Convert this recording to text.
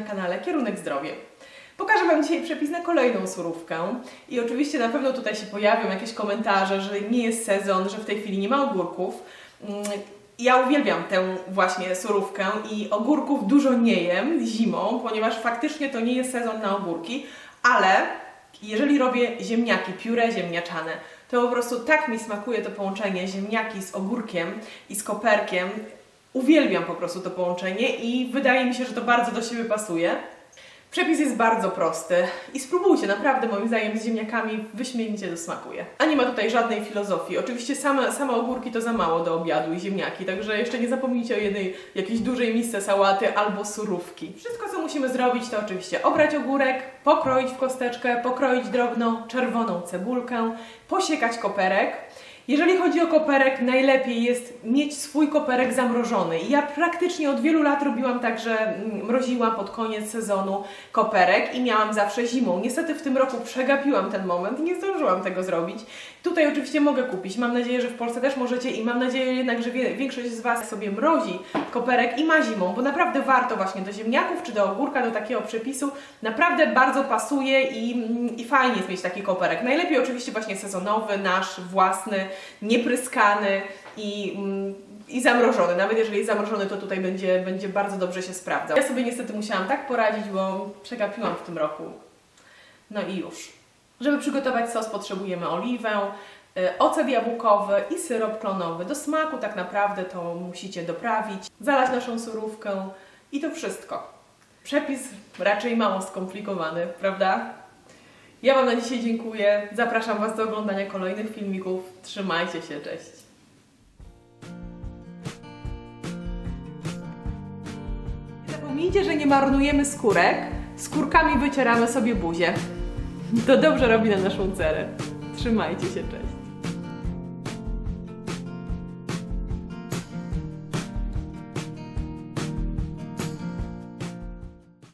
kanale Kierunek Zdrowie. Pokażę Wam dzisiaj przepis na kolejną surówkę i oczywiście na pewno tutaj się pojawią jakieś komentarze, że nie jest sezon, że w tej chwili nie ma ogórków. Mm, Ja uwielbiam tę właśnie surówkę i ogórków dużo nie jem zimą, ponieważ faktycznie to nie jest sezon na ogórki, ale jeżeli robię ziemniaki, pióre ziemniaczane, to po prostu tak mi smakuje to połączenie ziemniaki z ogórkiem i z koperkiem. Uwielbiam po prostu to połączenie i wydaje mi się, że to bardzo do siebie pasuje. Przepis jest bardzo prosty i spróbujcie, naprawdę moim zdaniem z ziemniakami wyśmienicie to smakuje. A nie ma tutaj żadnej filozofii. Oczywiście same, same ogórki to za mało do obiadu i ziemniaki, także jeszcze nie zapomnijcie o jednej jakiejś dużej misce sałaty albo surówki. Wszystko co musimy zrobić to oczywiście obrać ogórek, pokroić w kosteczkę, pokroić drobną czerwoną cebulkę, posiekać koperek. Jeżeli chodzi o koperek, najlepiej jest mieć swój koperek zamrożony. Ja praktycznie od wielu lat robiłam tak, że mm, mroziłam pod koniec sezonu koperek i miałam zawsze zimą. Niestety w tym roku przegapiłam ten moment i nie zdążyłam tego zrobić. Tutaj oczywiście mogę kupić. Mam nadzieję, że w Polsce też możecie i mam nadzieję jednak, że większość z Was sobie mrozi koperek i ma zimą, bo naprawdę warto właśnie do ziemniaków czy do ogórka, do takiego przepisu. Naprawdę bardzo pasuje i, i fajnie jest mieć taki koperek. Najlepiej oczywiście właśnie sezonowy, nasz własny, niepryskany i, mm, i zamrożony. Nawet jeżeli jest zamrożony, to tutaj będzie, będzie bardzo dobrze się sprawdzał. Ja sobie niestety musiałam tak poradzić, bo przegapiłam w tym roku. No i już. Żeby przygotować sos potrzebujemy oliwę, y, ocet jabłkowy i syrop klonowy. Do smaku tak naprawdę to musicie doprawić, zalać naszą surówkę i to wszystko. Przepis raczej mało skomplikowany, prawda? Ja Wam na dzisiaj dziękuję. Zapraszam Was do oglądania kolejnych filmików. Trzymajcie się, cześć. Nie zapomnijcie, że nie marnujemy skórek. Skórkami wycieramy sobie buzię. To dobrze robi na naszą cerę. Trzymajcie się, cześć.